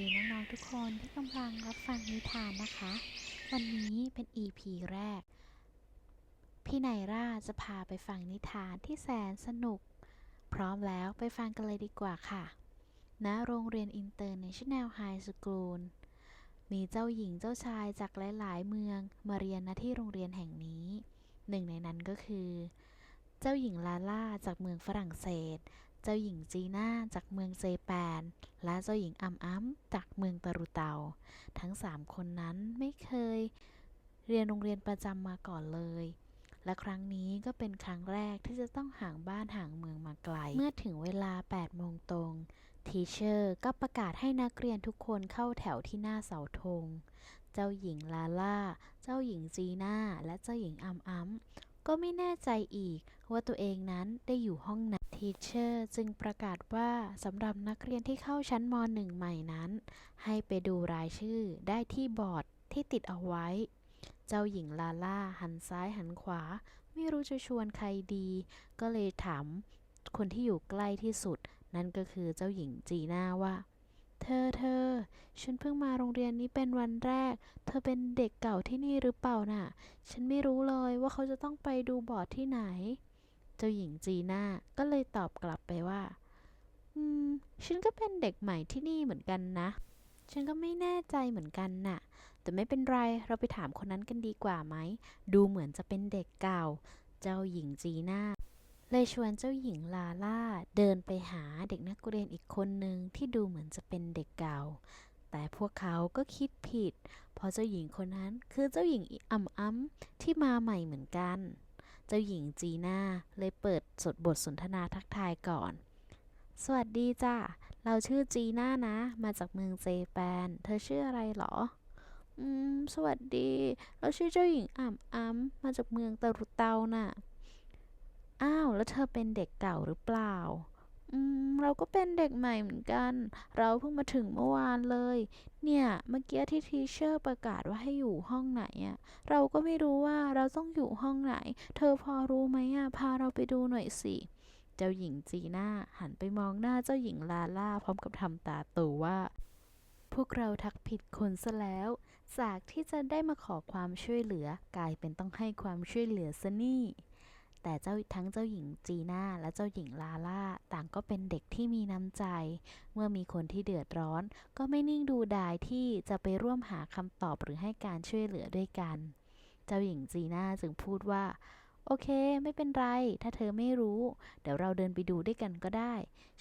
ดีน้องๆทุกคนที่กำลังรับฟังนิทานนะคะ วันนี้เป็น EP แรก พี่ไนร่าจะพาไปฟังนิทานที่แสนสนุก พร้อมแล้วไปฟังกันเลยดีกว่าค่ะณโรงเรียนอินเตอร์เนชั่นแนลไฮสคูลมีเจ้าหญิงเจ้าชายจากหลาย ๆ เมืองมาเรียนณที่โรงเรียนแห่งนี้ หนึ่งในนั้นก็คือ เจ้าหญิงลาล่าจากเมืองฝรั่งเศส เจ้าหญิงจีน่าจากเมืองเจแปน และเจ้าหญิงอัมอัมจากเมืองตะรุเตา ทั้งสามคนนั้นไม่เคย เรียนโรงเรียนประจำมาก่อนเลย และครั้งนี้ก็เป็นครั้งแรกที่จะต้องห่างบ้านห่างเมืองมาไกล เมื่อถึงเวลา8โมงตรงทีเชอร์ก็ประกาศให้นักเรียนทุกคนเข้าแถวที่หน้าเสาธง เจ้าหญิงลาล่า เจ้าหญิงจีน่า และเจ้าหญิงอัมอัม ก็ไม่แน่ใจอีกว่าตัวเองนั้นได้อยู่ห้องไหนทีเชอร์จึงประกาศว่าสำหรับนักเรียนที่เข้าชั้นม .1 ใหม่นั้น ให้ไปดูรายชื่อได้ที่บอร์ดที่ติดเอาไว้ เจ้าหญิงลาล่าหันซ้ายหันขวา ไม่รู้จะชวนใครดี ก็เลยถามคนที่อยู่ใกล้ที่สุด นั่นก็คือเจ้าหญิงจีน่าว่า เธอเธอ ฉันเพิ่งมาโรงเรียนนี้เป็นวันแรก เธอเป็นเด็กเก่าที่นี่หรือเปล่าน่ะ ฉันไม่รู้เลยว่าเขาจะต้องไปดูบอร์ดที่ไหน เจ้าหญิงจีน่าก็เลยตอบกลับไปว่า อืม ฉันก็เป็นเด็กใหม่ที่นี่เหมือนกันนะ ฉันก็ไม่แน่ใจเหมือนกันน่ะ แต่ไม่เป็นไร เราไปถามคนนั้นกันดีกว่าไหม ดูเหมือนจะเป็นเด็กเก่า เจ้าหญิงจีน่า เลยชวนเจ้าหญิงลาล่าเดินไปหาเด็กนักเรียนอีกคนหนึ่งที่ดูเหมือนจะเป็นเด็กเก่า แต่พวกเขาก็คิดผิด เพราะเจ้าหญิงคนนั้นคือเจ้าหญิงอ่ำอ้ำที่มาใหม่เหมือนกัน เจ้าหญิงจีน่าเลยเปิดสดบทสนทนาทักทายก่อน สวัสดีจ้ะ เราชื่อจีน่านะ มาจากเมืองเจแปน เธอชื่ออะไรเหรออืม สวัสดี เราชื่อเจ้าหญิงอ่ำอ้ำมาจากเมืองตะรุเตาน่ะ อ้าว แล้วเธอเป็นเด็กเก่าหรือเปล่า อืม เราก็เป็นเด็กใหม่เหมือนกัน เราเพิ่งมาถึงเมื่อวานเลย เนี่ย เมื่อกี้ที่ทีเชอร์ประกาศว่าให้อยู่ห้องไหนอะเราก็ไม่รู้ว่าเราต้องอยู่ห้องไหน เธอพอรู้ไหมอะพาเราไปดูหน่อยสิ เจ้าหญิงจีน่าหันไปมองหน้าเจ้าหญิงลาล่าพร้อมกับทำตาโตว่า พวกเราทักผิดคนซะแล้ว จากที่จะได้มาขอความช่วยเหลือกลายเป็นต้องให้ความช่วยเหลือซะนี่ แต่เจ้าทั้งเจ้าหญิงจีน่าและเจ้าหญิงลาล่าต่างก็เป็นเด็กที่มีน้ำใจ เมื่อมีคนที่เดือดร้อน ก็ไม่นิ่งดูดายที่จะไปร่วมหาคำตอบหรือให้การช่วยเหลือด้วยกัน เจ้าหญิงจีน่าจึงพูดว่า โอเค ไม่เป็นไร ถ้าเธอไม่รู้ เดี๋ยวเราเดินไปดูด้วยกันก็ได้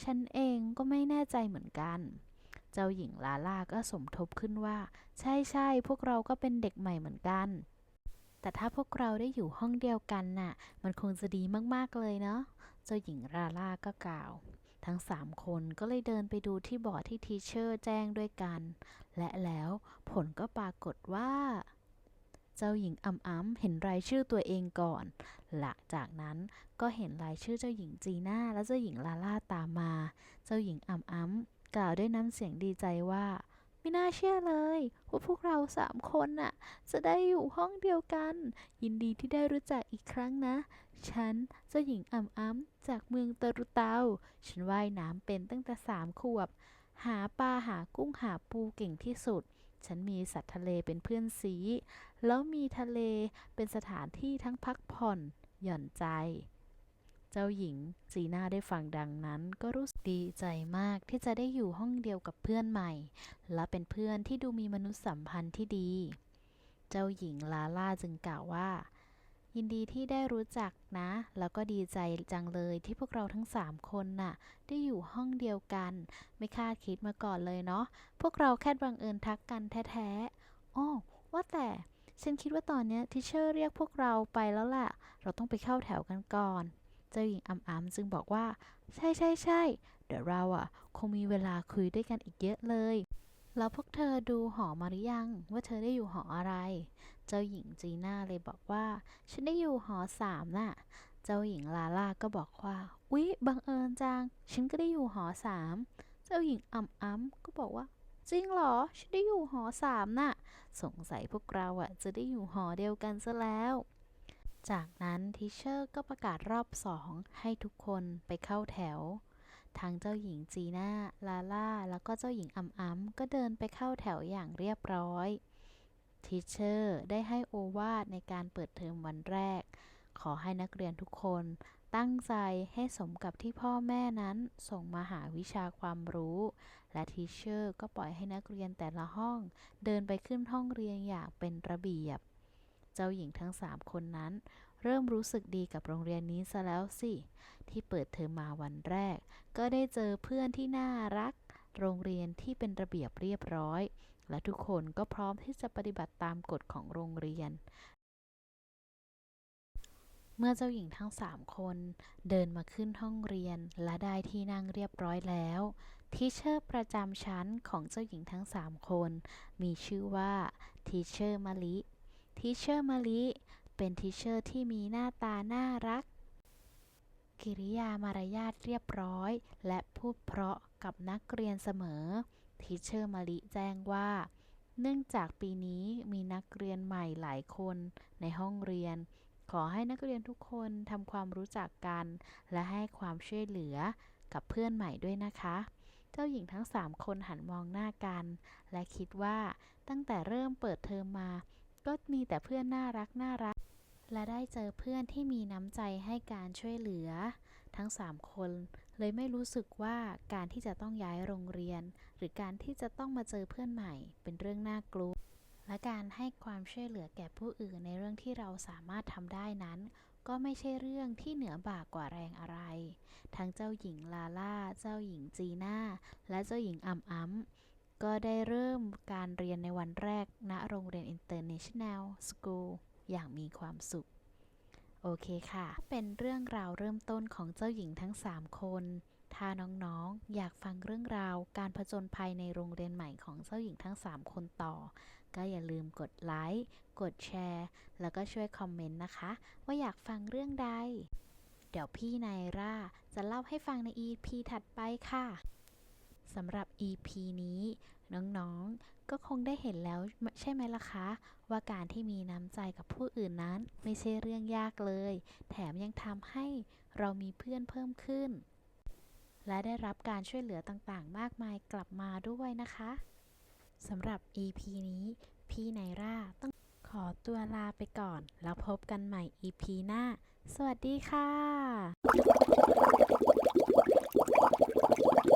ฉันเองก็ไม่แน่ใจเหมือนกันเจ้าหญิงลาล่าก็สมทบขึ้นว่า ใช่ใช่พวกเราก็เป็นเด็กใหม่เหมือนกัน แต่ถ้าพวกเราได้อยู่ห้องเดียวกันน่ะ มันคงจะดีมากๆเลยเนาะ เจ้าหญิงลาล่าก็กล่าว ทั้งสามคนก็เลยเดินไปดูที่บอร์ดที่ทีเชอร์แจ้งด้วยกัน และแล้วผลก็ปรากฏว่า เจ้าหญิงอ่ำอ้ำเห็นรายชื่อตัวเองก่อน หลังจากนั้นก็เห็นรายชื่อเจ้าหญิงจีน่าและเจ้าหญิงลาล่าตามมา เจ้าหญิงอ่ำอ้ำกล่าวด้วยน้ำเสียงดีใจว่า ไม่น่าเชื่อเลยว่าพวกเราสามคนน่ะ จะได้อยู่ห้องเดียวกัน ยินดีที่ได้รู้จักอีกครั้งนะ ฉันเจ้าหญิงอ่ำอ้ำจากเมืองตรุเตา ฉันว่ายน้ำเป็นตั้งแต่สามขวบ หาปลาหากุ้งหาปูเก่งที่สุด ฉันมีสัตว์ทะเลเป็นเพื่อนซีแล้วมีทะเลเป็นสถานที่ทั้งพักผ่อน หย่อนใจ เจ้าหญิงจีน่าได้ฟังดังนั้น ก็รู้สึกดีใจมากที่จะได้อยู่ห้องเดียวกับเพื่อนใหม่ และเป็นเพื่อนที่ดูมีมนุษยสัมพันธ์ที่ดี เจ้าหญิงลาล่าจึงกล่าวว่า ยินดีที่ได้รู้จักนะ แล้วก็ดีใจจังเลยที่พวกเราทั้งสามคนน่ะ ได้อยู่ห้องเดียวกัน ไม่คาดคิดมาก่อนเลยเนาะพวกเราแค่บังเอิญทักกันแท้ๆอ้อว่าแต่ฉันคิดว่าตอนนี้ทิเชอร์เรียกพวกเราไปแล้วล่ะ เราต้องไปเข้าแถวกันก่อน เจ้าหญิงอ่ำอ้ำจึงบอกว่า ใช่ใช่ใช่เดี๋ยวเราอะ คงมีเวลาคุยด้วยกันอีกเยอะเลย แล้วพวกเธอดูหอมาหรือยัง ว่าเธอได้อยู่หออะไร เจ้าหญิงจีน่าเลยบอกว่า ฉันได้อยู่หอสามน่ะ เจ้าหญิงลาล่าก็บอกว่า อุ๊ยบังเอิญจัง ฉันก็ได้อยู่หอสามเจ้าหญิงอ่ำอ้ำก็บอกว่าจริงเหรอ ฉันได้อยู่หอสามน่ะ สงสัยพวกเราอะจะได้อยู่หอเดียวกันซะแล้ว จากนั้นทีเชอร์ก็ประกาศรอบสองให้ทุกคนไปเข้าแถว ทั้งเจ้าหญิงจีน่า ลาล่า แล้วก็เจ้าหญิงอัมอัมก็เดินไปเข้าแถวอย่างเรียบร้อยทีเชอร์ได้ให้โอวาทในการเปิดเทอมวันแรก ขอให้นักเรียนทุกคนตั้งใจให้สมกับที่พ่อแม่นั้นส่งมาหาวิชาความรู้ และทีเชอร์ก็ปล่อยให้นักเรียนแต่ละห้อง เดินไปขึ้นห้องเรียนอย่างเป็นระเบียบ เจ้าหญิงทั้งสามคนนั้น เริ่มรู้สึกดีกับโรงเรียนนี้ซะแล้วสิ ที่เปิดเทอมมาวันแรก ก็ได้เจอเพื่อนที่น่ารัก โรงเรียนที่เป็นระเบียบเรียบร้อย และทุกคนก็พร้อมที่จะปฏิบัติตามกฎของโรงเรียนเมื่อเจ้าหญิงทั้งสามคนเดินมาขึ้นห้องเรียนและได้ที่นั่งเรียบร้อยแล้วทีเชอร์ประจำชั้นของเจ้าหญิงทั้งสามคน มีชื่อว่าทีเชอร์มะลิ ทีเชอร์มะลิ เป็นทีเชอร์ที่มีหน้าตาน่ารัก กิริยามารยาทเรียบร้อย และพูดเพราะกับนักเรียนเสมอทีเชอร์มะลิแจ้งว่า เนื่องจากปีนี้มีนักเรียนใหม่หลายคนในห้องเรียน ขอให้นักเรียนทุกคนทำความรู้จักกัน และให้ความช่วยเหลือกับเพื่อนใหม่ด้วยนะคะ เจ้าหญิงทั้งสามคนหันมองหน้ากัน และคิดว่าตั้งแต่เริ่มเปิดเทอมมา ก็มีแต่เพื่อนน่ารักน่ารัก และได้เจอเพื่อนที่มีน้ำใจให้การช่วยเหลือ ทั้งสามคน เลยไม่รู้สึกว่าการที่จะต้องย้ายโรงเรียน หรือการที่จะต้องมาเจอเพื่อนใหม่ เป็นเรื่องน่ากลัว และการให้ความช่วยเหลือแก่ผู้อื่นในเรื่องที่เราสามารถทำได้นั้นก็ไม่ใช่เรื่องที่เหนือบ่ากว่าแรงอะไร ทั้งเจ้าหญิงลาล่า เจ้าหญิงจีน่า และเจ้าหญิงอัมอัม ก็ได้เริ่มการเรียนในวันแรกณโรงเรียน International School อย่างมีความสุข โอเคค่ะ เป็นเรื่องราวเริ่มต้นของเจ้าหญิงทั้ง 3 คน ถ้าน้องๆ อยากฟังเรื่องราวการผจญภัยในโรงเรียนใหม่ของเจ้าหญิงทั้ง 3 คนต่อ ก็อย่าลืมกดไลค์ กดแชร์ แล้วก็ช่วยคอมเมนต์นะคะ ว่าอยากฟังเรื่องใด เดี๋ยวพี่นายร่าจะเล่าให้ฟังใน EP ถัดไปค่ะ สำหรับ EP นี้ น้องๆ ก็คงได้เห็นแล้วใช่ไหมล่ะคะ ว่าการที่มีน้ำใจกับผู้อื่นนั้น ไม่ใช่เรื่องยากเลย แถมยังทำให้เรามีเพื่อนเพิ่มขึ้น และได้รับการช่วยเหลือต่างๆ มากมายกลับมาด้วยนะคะสำหรับ EP นี้ พี่ไนร่าต้องขอตัวลาไปก่อน แล้วพบกันใหม่ EP หน้า สวัสดีค่ะ